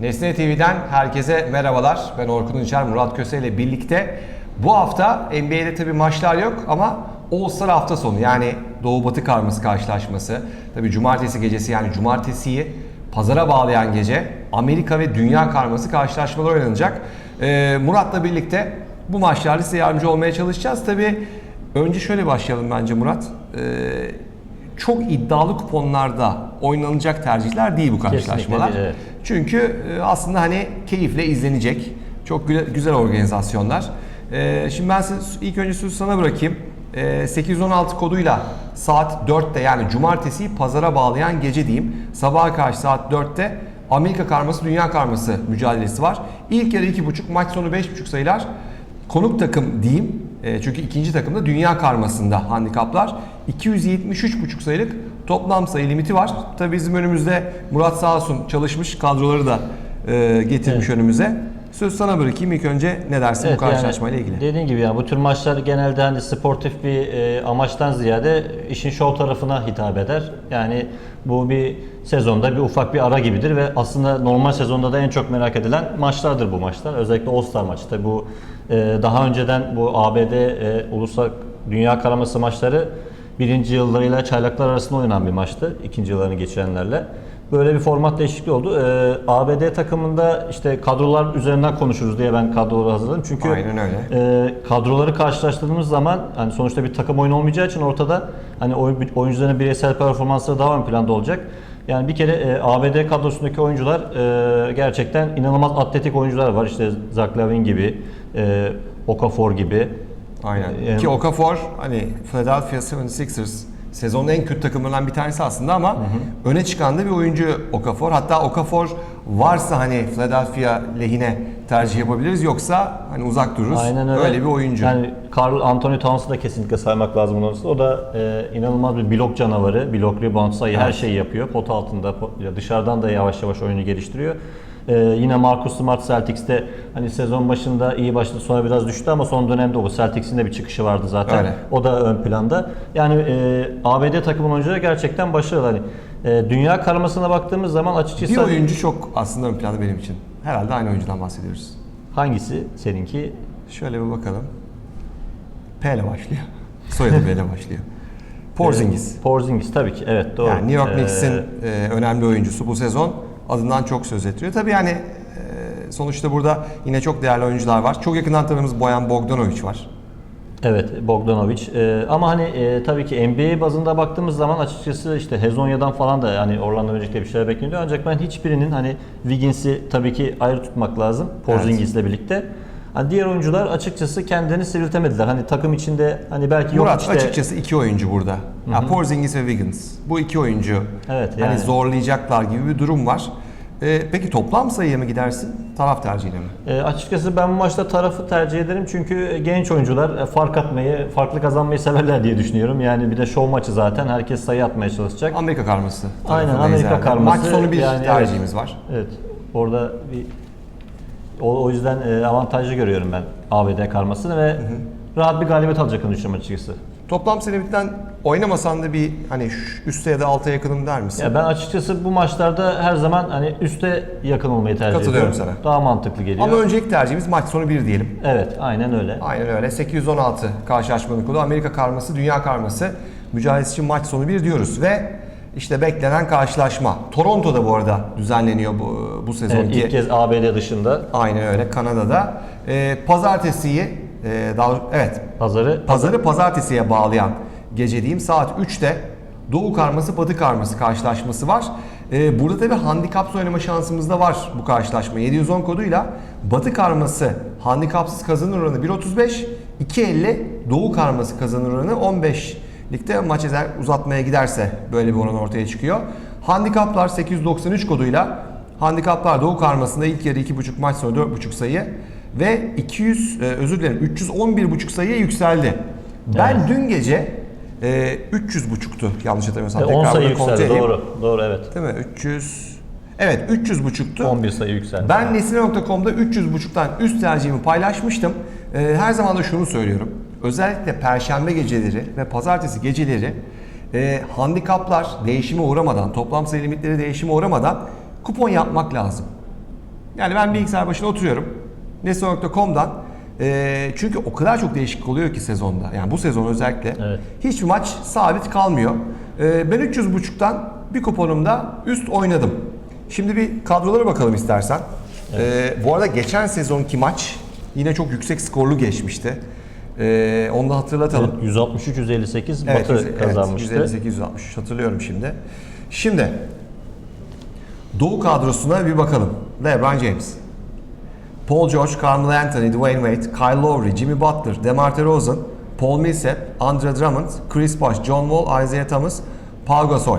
Nesne TV'den herkese merhabalar. Ben Orkun Uçar, Murat Köse ile birlikte bu hafta NBA'de tabii maçlar yok ama All hafta sonu yani Doğu Batı karması karşılaşması. Tabii cumartesi gecesi yani cumartesiyi pazara bağlayan gece Amerika ve Dünya karması karşılaşmalar oynanacak. Ee, Murat'la birlikte bu maçlarda size yardımcı olmaya çalışacağız. Tabii önce şöyle başlayalım bence Murat. Ee, çok iddialı kuponlarda oynanacak tercihler değil bu karşılaşmalar. değil, evet. Çünkü e, aslında hani keyifle izlenecek. Çok güzel, organizasyonlar. E, Şimdi ben ilk önce sözü sana bırakayım. E, 816 koduyla saat 4'te yani cumartesiyi pazara bağlayan gece diyeyim. Sabaha karşı saat 4'te Amerika karması, dünya karması mücadelesi var. İlk yarı 2.5, maç sonu 5.5 sayılar. Konuk takım diyeyim. E, çünkü ikinci takımda dünya karmasında handikaplar. 273.5 sayılık toplam sayı limiti var. Tabii bizim önümüzde Murat sağ olsun çalışmış kadroları da e, getirmiş önümüze. Söz sana bırakayım ilk önce ne dersin bu karşılaşmayla ilgili? Dediğin gibi yani bu tür maçlar genelde hani sportif bir e, amaçtan ziyade işin şov tarafına hitap eder. Yani bu bir sezonda bir ufak bir ara gibidir ve aslında normal sezonda da en çok merak edilen maçlardır bu maçlar. Özellikle All-Star maçı. Tabii bu e, daha önceden bu ABD e, Ulusal Dünya Karaması maçları birinci yıllarıyla çaylaklar arasında oynanan bir maçtı. ikinci yıllarını geçirenlerle. Böyle bir format değişikliği oldu. Ee, ABD takımında işte kadrolar üzerinden konuşuruz diye ben kadroları hazırladım. Çünkü Aynen öyle. e, kadroları karşılaştırdığımız zaman hani sonuçta bir takım oyunu olmayacağı için ortada hani oyun, oyuncuların bireysel performansları daha ön planda olacak. Yani bir kere e, ABD kadrosundaki oyuncular e, gerçekten inanılmaz atletik oyuncular var. İşte Zach Lavin gibi, e, Okafor gibi. Aynen. E, Ki Okafor hani Philadelphia 76ers sezonun en kötü takımlarından bir tanesi aslında ama öne çıkan da bir oyuncu Okafor. Hatta Okafor varsa hani Philadelphia lehine tercih yapabiliriz yoksa hani uzak dururuz. Aynen öyle. Öyle bir oyuncu. Yani Carl Anthony Towns'u da kesinlikle saymak lazım arasında. O da e, inanılmaz bir blok canavarı. Blok, rebound, sayı her şeyi yapıyor. Pot altında, pot- dışarıdan da yavaş yavaş oyunu geliştiriyor. E, yine Marcus Smart Celtics'te hani sezon başında iyi başladı sonra biraz düştü ama son dönemde o Celtics'in de bir çıkışı vardı zaten. Öyle. O da ön planda. Yani e, ABD takımın oyuncuları gerçekten başarılı. Hani, e, dünya karmasına baktığımız zaman açıkçası bir hani- oyuncu çok aslında ön planda benim için. Herhalde aynı oyuncudan bahsediyoruz. hangisi seninki? Şöyle bir bakalım. P ile başlıyor. Soyadı P ile başlıyor. Porzingis. Porzingis tabii ki evet doğru. Yani New York E, Knicks'in e, önemli oyuncusu bu sezon adından çok söz ettiriyor. Tabii yani e, sonuçta burada yine çok değerli oyuncular var. Çok yakından tanıdığımız Boyan Bogdanovic var. Evet Bogdanovic. Ee, ama hani e, tabii ki NBA bazında baktığımız zaman açıkçası işte Hezonya'dan falan da yani Orlando Magic'te bir şeyler bekleniyor. Ancak ben hiçbirinin hani Wiggins'i tabii ki ayrı tutmak lazım Porzingis'le birlikte. Hani diğer oyuncular açıkçası kendilerini sivriltemediler. Hani takım içinde hani belki yok Murat işte açıkçası iki oyuncu burada. Ya Porzingis ve Wiggins. Bu iki oyuncu Evet, hani yani. zorlayacaklar gibi bir durum var. E, peki toplam sayıya mı gidersin? Taraf tercihiyle mi? e, açıkçası ben bu maçta tarafı tercih ederim çünkü genç oyuncular e, fark atmayı, farklı kazanmayı severler diye düşünüyorum. Yani bir de show maçı zaten herkes sayı atmaya çalışacak. Amerika karması. Aynen, tarafı Amerika karması. Maç sonu bir Yani tercihimiz var. Evet. Orada bir o, o yüzden e, avantajlı görüyorum ben ABD karmasını ve rahat bir galibiyet alacaklarını düşünüyorum açıkçası. Toplam senelikten oynamasan da bir hani üste ya da alta yakınım der misin? Ya ben açıkçası bu maçlarda her zaman hani üste yakın olmayı tercih Katılıyorum ediyorum. sana. Daha mantıklı geliyor. Ama öncelik tercihimiz maç sonu 1 diyelim. Evet, aynen öyle. Aynen öyle. 816 karşılaşmanın kodu. Amerika karması, dünya karması. Mücadelesi için maç sonu 1 diyoruz ve işte beklenen karşılaşma. Toronto'da bu arada düzenleniyor bu, bu Evet, sezonki. ilk kez ABD dışında Aynen öyle Kanada'da. Ee, pazartesiyi, e, daha, evet pazarı pazarı pazartesiye bağlayan gece diyeyim saat 3'te Doğu karması Batı karması karşılaşması var. Ee, burada tabi handikapsız oynama şansımız da var bu karşılaşma. 710 koduyla Batı karması handikapsız kazanır oranı 1.35, 2.50 Doğu karması kazanır oranı 15 ligde maç ezer uzatmaya giderse böyle bir oran ortaya çıkıyor. Handikaplar 893 koduyla handikaplar Doğu karmasında ilk yarı 2.5 maç sonu 4.5 sayı ve 200 e, özür dilerim 311.5 sayıya yükseldi. Ben Evet. dün gece e, 300 buçuktu yanlış hatırlamıyorsam. e, 10 Tekrar sayı yükseldi. edeyim. Doğru. Doğru evet. Değil mi? 300 Evet 300 buçuktu. 11 sayı yükseldi. Ben nesine.com'da 300 buçuktan üst tercihimi paylaşmıştım. Ee, her zaman da şunu söylüyorum. Özellikle perşembe geceleri ve pazartesi geceleri e, handikaplar değişime uğramadan, toplam sayı limitleri değişime uğramadan kupon yapmak lazım. Yani ben bilgisayar başına oturuyorum. Nesne.com'dan e, çünkü o kadar çok değişiklik oluyor ki sezonda. Yani bu sezon özellikle. Evet. Hiçbir maç sabit kalmıyor. E, ben 300.5'tan bir kuponumda üst oynadım. Şimdi bir kadrolara bakalım istersen. E, bu arada geçen sezonki maç yine çok yüksek skorlu geçmişti. E, onu da hatırlatalım. 163-158 Evet, Batı yüz- kazanmıştı. Evet, 158 hatırlıyorum şimdi. Şimdi Doğu kadrosuna bir bakalım. LeBron James, Paul George, Carmelo Anthony, Dwayne Wade, Kyle Lowry, Jimmy Butler, DeMar DeRozan, Paul Millsap, Andre Drummond, Chris Bosh, John Wall, Isaiah Thomas, Pau Gasol.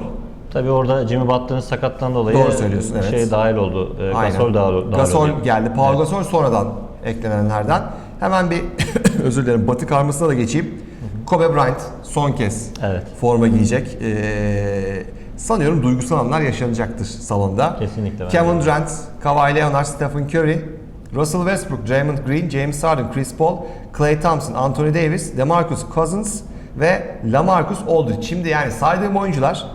Tabii orada Jimmy Butler'ın sakattan dolayı Doğru söylüyorsun, evet. şey dahil oldu. E, Aynen. Gasol dahil, dahil Gasol oldu. geldi. Paul Gasol sonradan eklenenlerden. Hemen bir özür dilerim Batı karmasına da geçeyim. Kobe Bryant son kez Evet. forma giyecek. Ee, sanıyorum duygusal anlar yaşanacaktır salonda. Kesinlikle Kevin. Durant, Kawhi Leonard, Stephen Curry, Russell Westbrook, Draymond Green, James Harden, Chris Paul, Klay Thompson, Anthony Davis, DeMarcus Cousins ve LaMarcus Aldridge. Şimdi yani saydığım oyuncular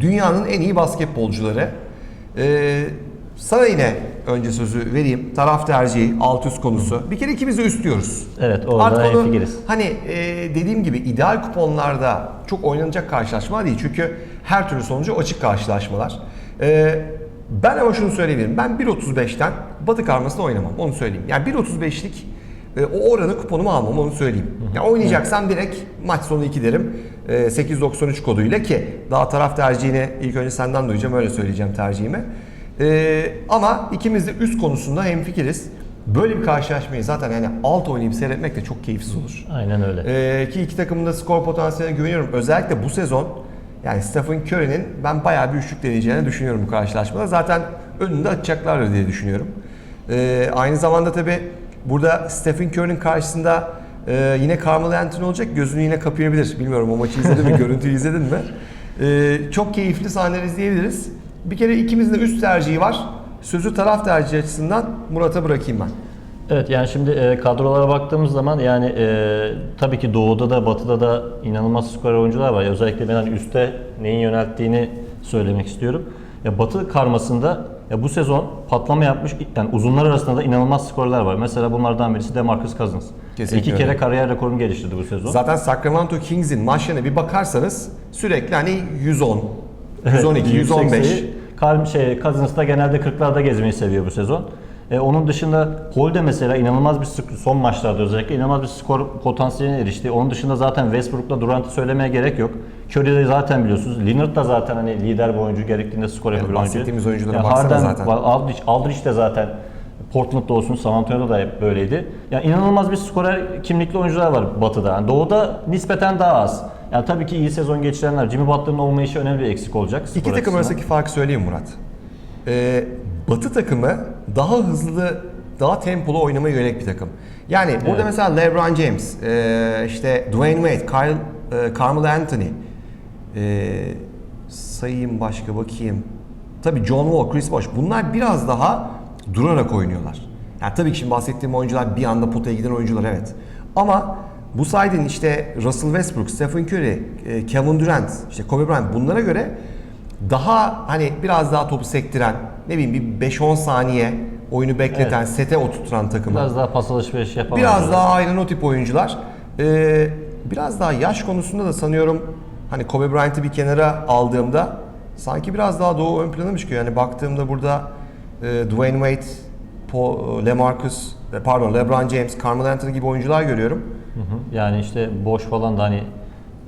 dünyanın en iyi basketbolcuları. Ee, sana yine önce sözü vereyim. Taraf tercihi, alt üst konusu. Bir kere ikimiz de üst diyoruz. Evet orada Artık onu hemfikiriz. hani e, dediğim gibi ideal kuponlarda çok oynanacak karşılaşma değil. Çünkü her türlü sonucu açık karşılaşmalar. E, ben ama şunu söyleyebilirim. Ben 1.35'ten batı karmasında oynamam. Onu söyleyeyim. Yani 1.35'lik e, o oranı kuponumu almam onu söyleyeyim. Ya oynayacaksam direkt maç sonu 2 derim. E, 8.93 koduyla ki daha taraf tercihini ilk önce senden duyacağım öyle söyleyeceğim tercihimi. E, ama ikimiz de üst konusunda hemfikiriz. Böyle bir karşılaşmayı zaten yani alt oynayıp seyretmek de çok keyifsiz olur. Aynen öyle. Ee, ki iki takımın da skor potansiyeline güveniyorum. Özellikle bu sezon yani Stephen Curry'nin ben bayağı bir üçlük deneyeceğini düşünüyorum bu karşılaşmada. Zaten önünde açacaklardır diye düşünüyorum. Ee, aynı zamanda tabi burada Stephen Curry'nin karşısında e, yine Carmelo Anthony olacak. Gözünü yine kapayabilir. Bilmiyorum o maçı izledin mi? Görüntüyü izledin mi? Ee, çok keyifli sahneler izleyebiliriz. Bir kere ikimizin de üst tercihi var. Sözü taraf tercihi açısından Murat'a bırakayım ben. Evet yani şimdi e, kadrolara baktığımız zaman yani e, tabii ki doğuda da batıda da inanılmaz skor oyuncular var. Özellikle ben hani üste neyin yönelttiğini söylemek istiyorum. Ya batı karmasında ya bu sezon patlama yapmış yani uzunlar arasında da inanılmaz skorlar var. Mesela bunlardan birisi DeMarcus Cousins. Kesinlikle İki kere kariyer rekorunu geliştirdi bu sezon. Zaten Sacramento Kings'in maçlarına bir bakarsanız sürekli hani 110, 112, Yüksek 115. sayı. Kar, şey, Cousins da genelde 40'larda gezmeyi seviyor bu sezon. E, onun dışında Paul de mesela inanılmaz bir son maçlarda özellikle inanılmaz bir skor potansiyeline erişti. Onun dışında zaten Westbrook'la Durant'ı söylemeye gerek yok. Curry de zaten biliyorsunuz. Lillard da zaten hani lider bir oyuncu gerektiğinde skor yapan bir oyuncu. bahsettiğimiz oyunculara Ya baksana Harden, zaten. Aldridge, Aldridge de zaten Portland'da olsun, San Antonio'da da hep böyleydi. Yani inanılmaz bir skorer kimlikli oyuncular var Batı'da. Yani Doğu'da nispeten daha az. Yani tabii ki iyi sezon geçirenler. Jimmy Butler'ın olmayışı önemli bir eksik olacak. İki takım açısından. arasındaki farkı söyleyeyim Murat. Ee, batı takımı daha hızlı, daha tempolu oynamaya yönelik bir takım. Yani burada Evet. mesela LeBron James, e, işte Dwayne Wade, Kyle, e, Carmelo Anthony, e, sayayım başka bakayım. Tabii John Wall, Chris Bosh bunlar biraz daha durarak oynuyorlar. Yani tabii ki şimdi bahsettiğim oyuncular bir anda potaya giden oyuncular evet. Ama bu saydığın işte Russell Westbrook, Stephen Curry, e, Kevin Durant, işte Kobe Bryant bunlara göre daha hani biraz daha topu sektiren, ne bileyim bir 5-10 saniye oyunu bekleten, sete oturturan takımı. Biraz daha pas alışverişi yapan Biraz daha aynen o tip oyuncular. Ee, biraz daha yaş konusunda da sanıyorum hani Kobe Bryant'ı bir kenara aldığımda sanki biraz daha doğu ön plana mı çıkıyor? Yani baktığımda burada e, Dwayne Wade, Paul, LeMarcus, e, pardon LeBron James, Carmelo Anthony gibi oyuncular görüyorum. Hı hı. Yani işte boş falan da hani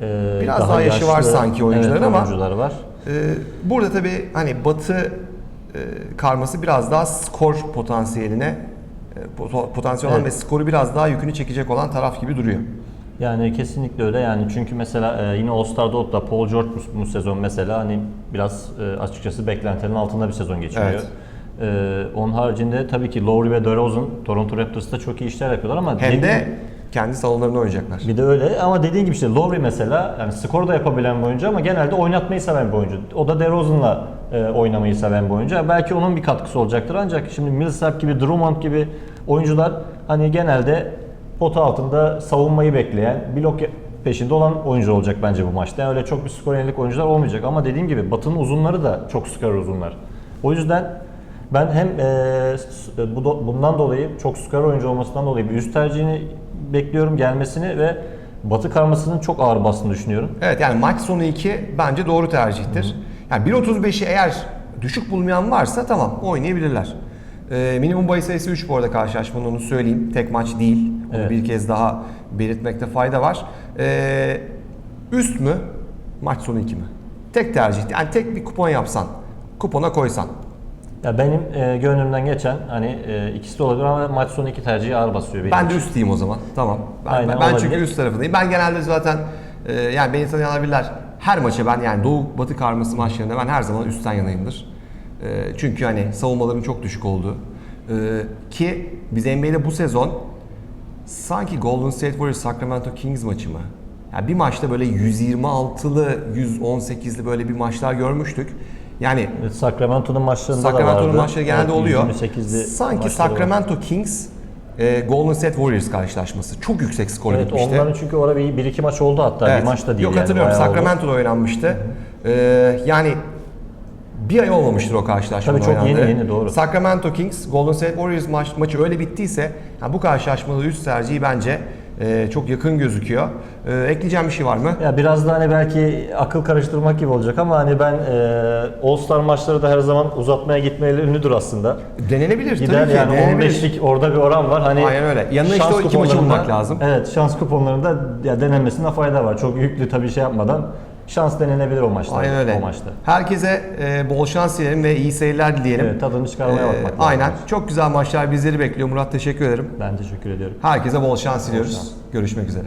e, Biraz daha yaşı var sanki oyuncuların evet, ama- oyuncular var. Ee, burada tabii hani Batı e, karması biraz daha skor potansiyeline e, pot- potansiyel Evet. ve skoru biraz daha yükünü çekecek olan taraf gibi duruyor. Yani kesinlikle öyle yani çünkü mesela e, yine All Star'da olup da Paul George bu, bu sezon mesela hani biraz e, açıkçası beklentilerin altında bir sezon geçiriyor. Evet. E, onun haricinde tabii ki Lowry ve DeRozan Toronto Raptors'ta çok iyi işler yapıyorlar ama Hem dediğim- de kendi salonlarında oynayacaklar. Bir de öyle ama dediğin gibi işte Lowry mesela yani skor da yapabilen bir oyuncu ama genelde oynatmayı seven bir oyuncu. O da DeRozan'la e, oynamayı seven bir oyuncu. Belki onun bir katkısı olacaktır ancak şimdi Millsap gibi, Drummond gibi oyuncular hani genelde pota altında savunmayı bekleyen, blok peşinde olan oyuncu olacak bence bu maçta. Yani öyle çok bir skor yönelik oyuncular olmayacak ama dediğim gibi Batı'nın uzunları da çok skor uzunlar. O yüzden Ben hem e, bu bundan dolayı çok skorer oyuncu olmasından dolayı bir üst tercihini bekliyorum gelmesini ve Batı karmasının çok ağır bastığını düşünüyorum. Evet yani maç sonu 2 bence doğru tercihtir. Yani 1.35'i eğer düşük bulmayan varsa tamam oynayabilirler. Ee, minimum bahis sayısı 3 bu arada karşılaşmanın onu söyleyeyim. Tek maç değil. Onu Evet. bir kez daha belirtmekte fayda var. Ee, üst mü? Maç sonu 2 mi? Tek tercih. Yani tek bir kupon yapsan. Kupona koysan. Ya benim e, gönlümden geçen hani e, ikisi de olabilir ama maç sonu iki tercihi ağır basıyor benim. Ben de üst diyeyim o zaman. Tamam. Ben, Aynen, ben çünkü olabilir. üst tarafındayım. Ben genelde zaten e, yani beni tanıyanlar bilirler. Her maça ben yani Doğu Batı karması maçlarında ben her zaman üstten yanayımdır. E, çünkü hani savunmaların çok düşük olduğu. E, ki biz NBA'de bu sezon sanki Golden State Warriors Sacramento Kings maçı mı? Yani bir maçta böyle 126'lı 118'li böyle bir maçlar görmüştük. Yani Evet, Sacramento'nun maçlarında da Sacramento'nun vardı. maçları genelde Evet, oluyor. 128'li Sanki maçları. Sacramento Kings e, Golden State Warriors karşılaşması. Çok yüksek skor Evet gitmişti. onların çünkü orada bir, bir iki maç oldu hatta bir maç da değil Yok yani. hatırlıyorum oldu. Sacramento'da oynanmıştı. Ee, yani bir ay olmamıştır o karşılaşma Tabii çok yeni, yeni, doğru. Sacramento Kings, Golden State Warriors maç, maçı öyle bittiyse yani bu karşılaşmada üst tercihi bence e, çok yakın gözüküyor. E, ekleyeceğim bir şey var mı? Ya biraz da hani belki akıl karıştırmak gibi olacak ama hani ben e, All Star maçları da her zaman uzatmaya gitmeyle ünlüdür aslında. Denenebilir Gider tabii ki. yani denenebilir. 15'lik orada bir oran var. Hani Aynen öyle. Yanına işte o iki maçı bulmak lazım. Evet şans kuponlarında ya denenmesine fayda var. Çok yüklü tabii şey yapmadan şans denenebilir o maçta. Aynen öyle. O maçta. Herkese e, bol şans dilerim ve iyi seyirler dileyelim. Evet tadını çıkarmaya E, bakmak lazım. aynen. Çok güzel maçlar bizleri bekliyor. Murat teşekkür ederim. Ben teşekkür ediyorum. Herkese bol şans diliyoruz. şans. Görüşmek üzere.